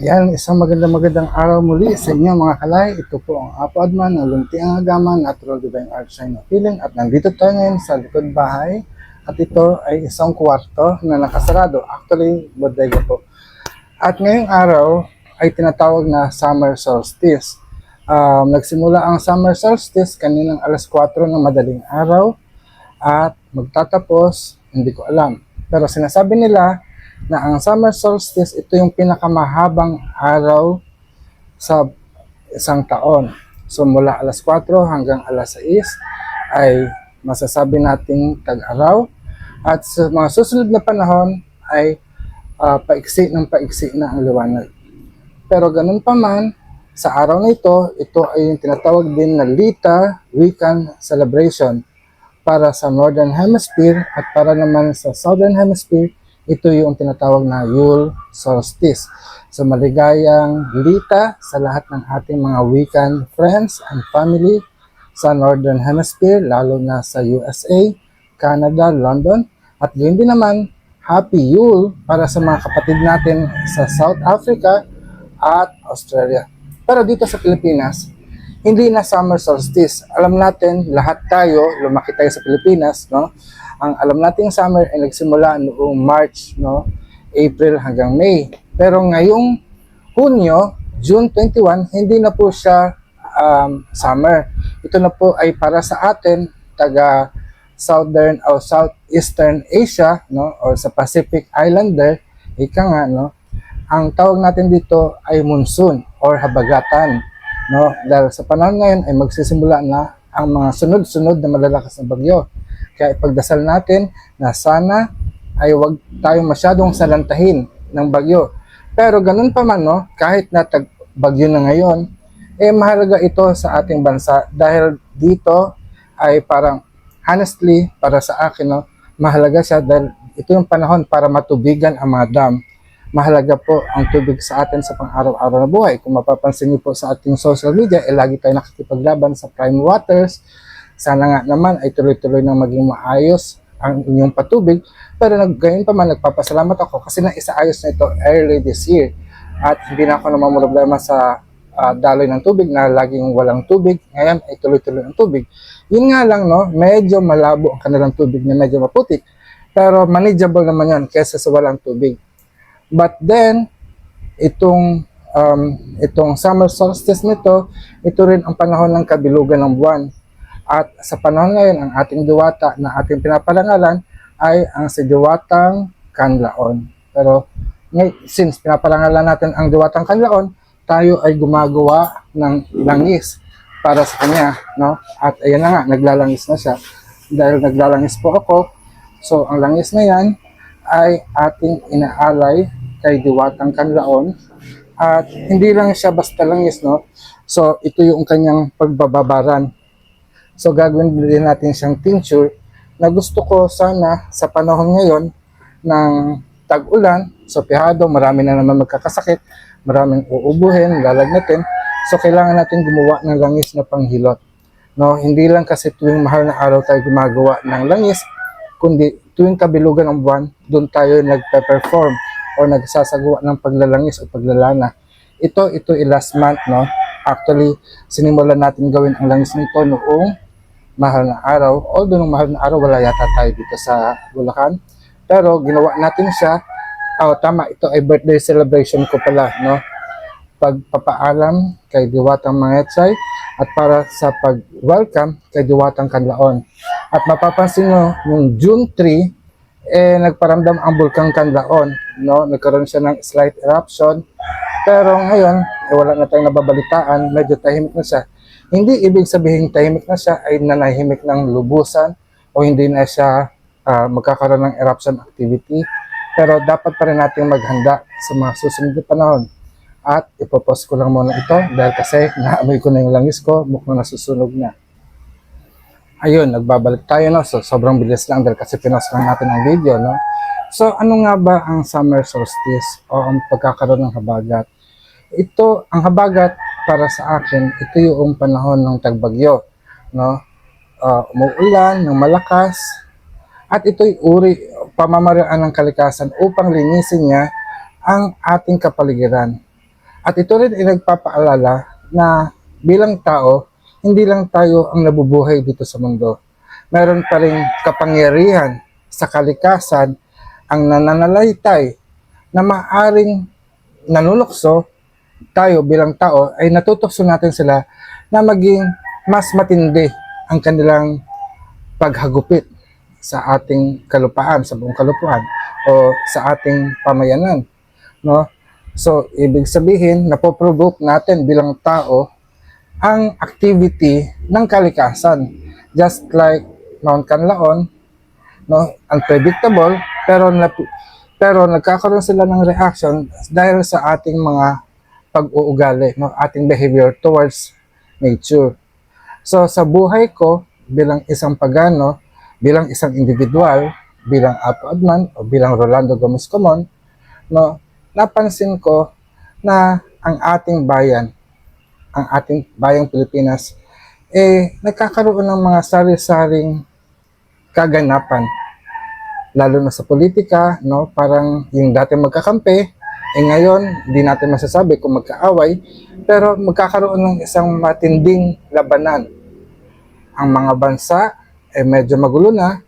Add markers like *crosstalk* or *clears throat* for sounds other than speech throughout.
Ayan, isang magandang magandang araw muli sa inyo mga kalay. Ito po ang Apo Adman ng Luntiang Agaman, Natural Divine Art Shine of Healing. At nandito tayo ngayon sa likod bahay. At ito ay isang kwarto na nakasarado. Actually, bodega po. At ngayong araw ay tinatawag na summer solstice. Um, nagsimula ang summer solstice kaninang alas 4 ng madaling araw at magtatapos, hindi ko alam. Pero sinasabi nila na ang summer solstice, ito yung pinakamahabang araw sa isang taon. So mula alas 4 hanggang alas 6 ay masasabi nating tag-araw. At sa mga susunod na panahon ay ah, paiksi ng paiksi na ang liwanag. Pero ganun pa man, sa araw na ito, ito ay yung tinatawag din na Lita Weekend Celebration para sa Northern Hemisphere at para naman sa Southern Hemisphere, ito yung tinatawag na Yule Solstice. So maligayang Lita sa lahat ng ating mga weekend friends and family sa Northern Hemisphere, lalo na sa USA, Canada, London, at yun din naman, Happy Yule para sa mga kapatid natin sa South Africa at Australia. Pero dito sa Pilipinas, hindi na summer solstice. Alam natin, lahat tayo, lumaki tayo sa Pilipinas, no? Ang alam nating summer ay nagsimula noong March, no? April hanggang May. Pero ngayong Hunyo, June 21, hindi na po siya um, summer. Ito na po ay para sa atin, taga Southern o Southeastern Asia, no? Or sa Pacific Islander, ika nga, no? Ang tawag natin dito ay monsoon or habagatan. No? Dahil sa panahon ngayon ay magsisimula na ang mga sunod-sunod na malalakas na bagyo. Kaya ipagdasal natin na sana ay wag tayong masyadong salantahin ng bagyo. Pero ganun pa man, no? kahit na tag bagyo na ngayon, eh mahalaga ito sa ating bansa dahil dito ay parang honestly para sa akin no mahalaga siya dahil ito yung panahon para matubigan ang mga dam mahalaga po ang tubig sa atin sa pang-araw-araw na buhay. Kung mapapansin niyo po sa ating social media, eh, lagi tayo nakikipaglaban sa prime waters. Sana nga naman ay tuloy-tuloy na maging maayos ang inyong patubig. Pero gayon pa man, nagpapasalamat ako kasi naisaayos na ito early this year. At hindi na ako namamroblema sa ah, daloy ng tubig na laging walang tubig. Ngayon ay tuloy-tuloy ang tubig. Yun nga lang, no, medyo malabo ang kanilang tubig na medyo maputik. Pero manageable naman yan kaysa sa walang tubig. But then, itong um, itong summer solstice nito, ito rin ang panahon ng kabilugan ng buwan. At sa panahon ngayon, ang ating diwata na ating pinaparangalan ay ang si Diwatang Kanlaon. Pero ngay- since pinaparangalan natin ang Diwatang Kanlaon, tayo ay gumagawa ng langis para sa kanya, no? At ayan na nga, naglalangis na siya. Dahil naglalangis po ako, so ang langis na yan ay ating inaalay kay Diwatang Kanlaon. At hindi lang siya basta langis, no? So, ito yung kanyang pagbababaran. So, gagawin din natin siyang tincture na gusto ko sana sa panahon ngayon ng tag-ulan, so pihado, marami na naman magkakasakit, maraming uubuhin, lalagnatin. So, kailangan natin gumawa ng langis na panghilot. No, hindi lang kasi tuwing mahal na araw tayo gumagawa ng langis, kundi tuwing kabilugan ng buwan, doon tayo nagpe-perform o nagsasagawa ng paglalangis o paglalana. Ito, ito i last month, no? Actually, sinimulan natin gawin ang langis nito noong mahal na araw. Although nung mahal na araw, wala yata tayo dito sa Bulacan. Pero ginawa natin siya. Oh, tama, ito ay birthday celebration ko pala, no? Pagpapaalam kay Diwatang Mangetsay at para sa pag-welcome kay Diwatang Kanlaon. At mapapansin nyo, yung June 3, eh, nagparamdam ang Bulkang Kanlaon, no? Nagkaroon siya ng slight eruption. Pero ngayon, eh, wala na tayong nababalitaan, medyo tahimik na siya. Hindi ibig sabihin tahimik na siya ay nanahimik ng lubusan o hindi na siya ah, magkakaroon ng eruption activity. Pero dapat pa rin natin maghanda sa mga susunod na panahon. At ipopost ko lang muna ito dahil kasi naamoy ko na yung langis ko, mukhang nasusunog na. Ayun, nagbabalik tayo no. So sobrang bilis lang dahil kasi pinost lang natin ang video no. So ano nga ba ang summer solstice o ang pagkakaroon ng habagat? Ito, ang habagat para sa akin, ito yung panahon ng tagbagyo, no? Ah, umuulan ng malakas at ito'y uri pamamaraan ng kalikasan upang linisin niya ang ating kapaligiran. At ito rin ay nagpapaalala na bilang tao, hindi lang tayo ang nabubuhay dito sa mundo. Meron pa rin kapangyarihan sa kalikasan ang nananalaytay na maaring nanunokso tayo bilang tao ay natutokso natin sila na maging mas matindi ang kanilang paghagupit sa ating kalupaan, sa buong kalupaan o sa ating pamayanan. No? So, ibig sabihin, napoprovoke natin bilang tao ang activity ng kalikasan. Just like Mount Canlaon, no, unpredictable, pero pero nagkakaroon sila ng reaction dahil sa ating mga pag-uugali, no, ating behavior towards nature. So sa buhay ko bilang isang pagano, bilang isang individual, bilang Apo Adman o bilang Rolando Gomez Comon, no, napansin ko na ang ating bayan, ang ating bayang Pilipinas, eh nagkakaroon ng mga sari-saring kaganapan lalo na sa politika, no? Parang yung dati magkakampi, eh ngayon, hindi natin masasabi kung magkaaway, pero magkakaroon ng isang matinding labanan. Ang mga bansa, eh medyo magulo na.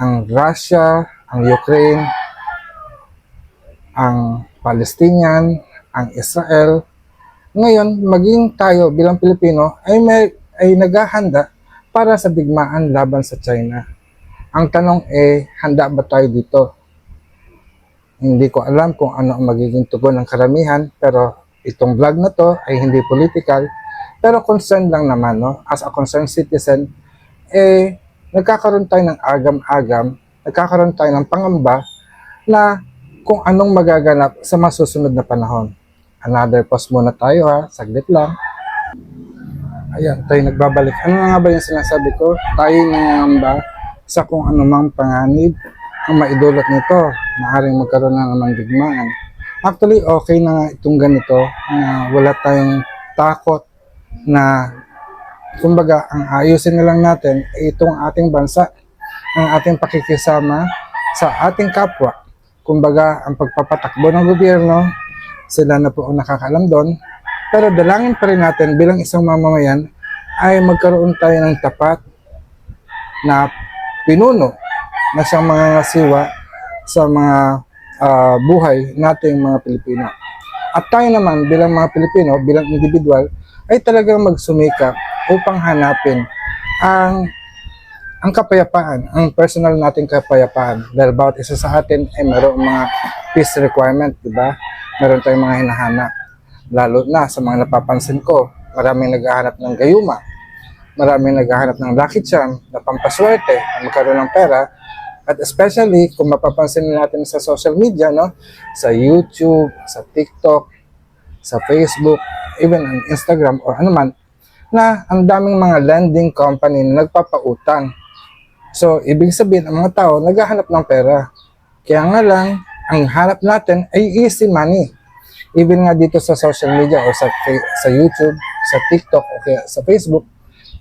Ang Russia, ang Ukraine, ang Palestinian, ang Israel. Ngayon, maging tayo bilang Pilipino ay, may, ay naghahanda para sa digmaan laban sa China. Ang tanong eh, handa ba tayo dito? Hindi ko alam kung ano ang magiging tugon ng karamihan, pero itong vlog na to ay hindi political, pero concerned lang naman, no? As a concerned citizen, eh, nagkakaroon tayo ng agam-agam, nagkakaroon tayo ng pangamba na kung anong magaganap sa masusunod na panahon. Another pause muna tayo ha, saglit lang. Ayan, tayo nagbabalik. Ano nga ba yung sinasabi ko? Tayo nangangamba sa kung anumang panganib ang maidulot nito. Maaring magkaroon na naman digmaan. Actually, okay na itong ganito na wala tayong takot na kumbaga, ang ayusin na lang natin itong ating bansa, ang ating pakikisama sa ating kapwa. Kumbaga, ang pagpapatakbo ng gobyerno, sila na po ang nakakaalam doon. Pero dalangin pa rin natin bilang isang mamamayan ay magkaroon tayo ng tapat na pinuno na siyang mga ngasiwa sa mga ah, buhay nating mga Pilipino. At tayo naman bilang mga Pilipino, bilang individual, ay talagang magsumikap upang hanapin ang ang kapayapaan, ang personal nating kapayapaan. Dahil bawat isa sa atin ay mayroong mga peace requirement, di ba? Meron tayong mga hinahanap. Lalo na sa mga napapansin ko, maraming naghahanap ng gayuma, maraming naghahanap ng lucky charm na pampaswerte, na magkaroon ng pera, at especially kung mapapansin natin sa social media, no? sa YouTube, sa TikTok, sa Facebook, even on Instagram or ano man, na ang daming mga lending company na nagpapautang. So, ibig sabihin, ang mga tao naghahanap ng pera. Kaya nga lang, ang hanap natin ay easy money. Even nga dito sa social media o sa, sa YouTube, sa TikTok o kaya sa Facebook,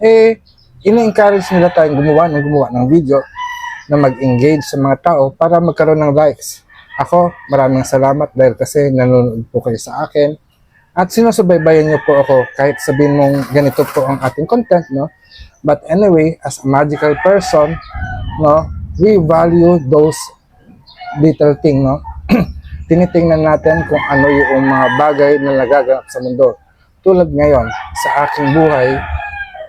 eh, ini-encourage nila tayong gumawa ng gumawa ng video na mag-engage sa mga tao para magkaroon ng likes. Ako, maraming salamat dahil kasi nanonood po kayo sa akin. At sinusubaybayan niyo po ako kahit sabihin mong ganito po ang ating content, no? But anyway, as a magical person, no, we value those little thing, no? *clears throat* Tinitingnan natin kung ano yung mga bagay na nagaganap sa mundo. Tulad ngayon, sa aking buhay,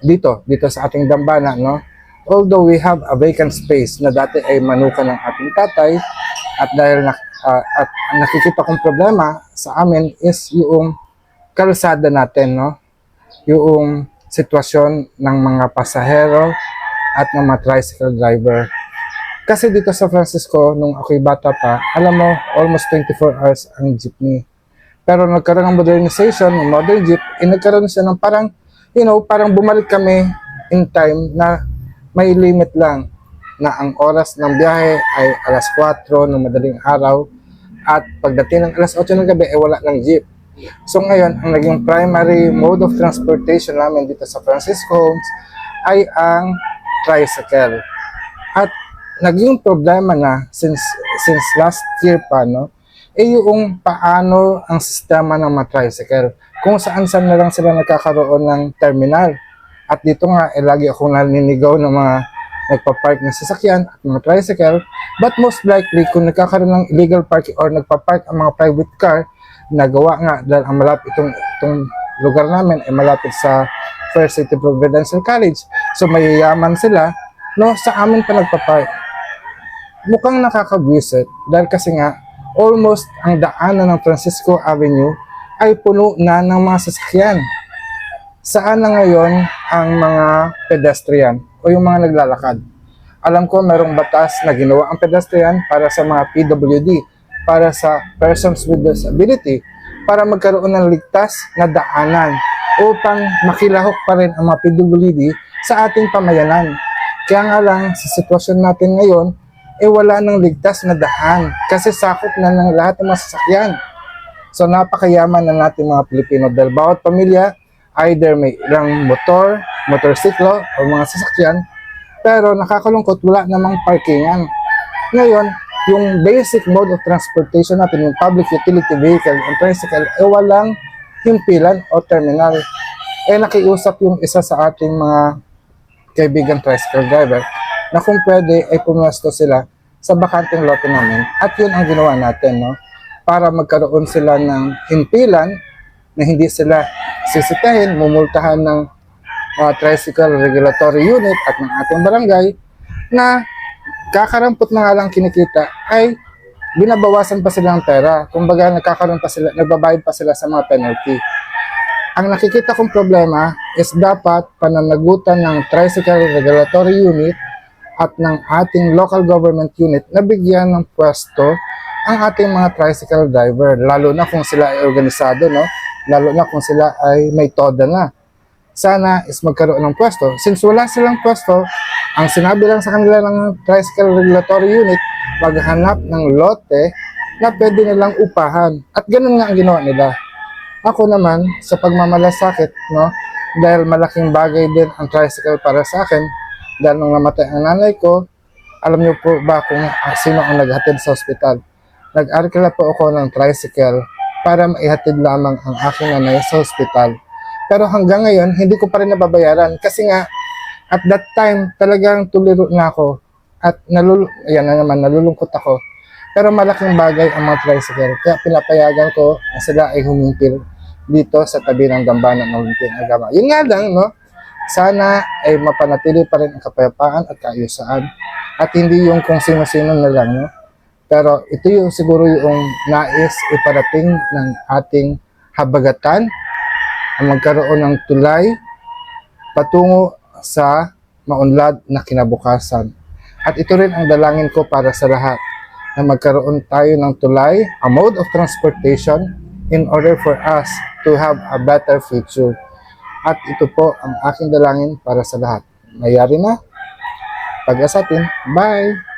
dito, dito sa ating dambana, no? Although we have a vacant space na dati ay manuka ng ating tatay, at dahil na, ah, at nakikita kong problema sa amin is yung kalsada natin, no? Yung sitwasyon ng mga pasahero at ng mga tricycle driver. Kasi dito sa Francisco, nung ako'y bata pa, alam mo, almost 24 hours ang jeepney. Pero nagkaroon ng modernization, ng modern jeep, eh, nagkaroon siya ng parang, you know, parang bumalik kami in time na may limit lang na ang oras ng biyahe ay alas 4 ng madaling araw at pagdating ng alas 8 ng gabi, eh wala ng jeep. So ngayon, ang naging primary mode of transportation namin dito sa Francisco Homes ay ang tricycle. At naging problema na since since last year pa no eh yung paano ang sistema ng mga tricycle. Kung saan saan na lang sila nagkakaroon ng terminal. At dito nga, eh, lagi akong naninigaw ng mga nagpa-park ng sasakyan at mga tricycle. But most likely, kung nagkakaroon ng illegal parking or nagpa-park ang mga private car, nagawa nga dahil ang malapit itong, itong lugar namin ay malapit sa First City Providential College. So mayayaman sila, no, sa amin pa nagpa-park. Mukhang nakakabwisit dahil kasi nga almost ang daanan ng Francisco Avenue ay puno na ng mga sasakyan. Saan na ngayon ang mga pedestrian o yung mga naglalakad? Alam ko merong batas na ginawa ang pedestrian para sa mga PWD, para sa persons with disability, para magkaroon ng ligtas na daanan upang makilahok pa rin ang mga PWD sa ating pamayanan. Kaya nga lang, sa sitwasyon natin ngayon, eh wala nang ligtas na daan kasi sakop na ng lahat ng mga sasakyan. So napakayaman ng nating mga Pilipino dahil bawat pamilya either may ilang motor, motorsiklo o mga sasakyan pero nakakalungkot wala namang parkingan. Ngayon, yung basic mode of transportation natin, yung public utility vehicle, yung tricycle, eh walang himpilan o terminal. Eh nakiusap yung isa sa ating mga kaibigan tricycle driver na kung pwede ay pumwesto sila sa bakanteng lote namin at yun ang ginawa natin no para magkaroon sila ng himpilan na hindi sila sisitahin, mumultahan ng uh, tricycle regulatory unit at ng ating barangay na kakarampot na nga lang kinikita ay binabawasan pa sila ng pera. Kumbaga nagkakaroon pa sila, nagbabayad pa sila sa mga penalty. Ang nakikita kong problema is dapat pananagutan ng tricycle regulatory unit at ng ating local government unit na bigyan ng pwesto ang ating mga tricycle driver, lalo na kung sila ay organisado, no? Lalo na kung sila ay may toda na. Sana is magkaroon ng pwesto. Since wala silang pwesto, ang sinabi lang sa kanila ng tricycle regulatory unit, maghanap ng lote na pwede nilang upahan. At ganun nga ang ginawa nila. Ako naman, sa pagmamalasakit, no, dahil malaking bagay din ang tricycle para sa akin, dahil nung namatay ang nanay ko, alam niyo po ba kung ah, sino ang naghatid sa ospital? Nag-arkila po ako ng tricycle para maihatid lamang ang aking nanay sa ospital. Pero hanggang ngayon, hindi ko pa rin nababayaran kasi nga, at that time, talagang tuliro na ako at nalul ayan na naman, nalulungkot ako. Pero malaking bagay ang mga tricycle. Kaya pinapayagan ko na sila ay humimpil dito sa tabi ng dambana ng Lunting Agama. Yun nga lang, no? Sana ay mapanatili pa rin ang kapayapaan at kaayusan at hindi yung kung sino-sino na lang, no? Pero ito yung siguro yung nais iparating ng ating habagatan ang magkaroon ng tulay patungo sa maunlad na kinabukasan. At ito rin ang dalangin ko para sa lahat na magkaroon tayo ng tulay, a mode of transportation in order for us to have a better future. At ito po ang aking dalangin para sa lahat. Mayari na. Pag-asatin. Bye!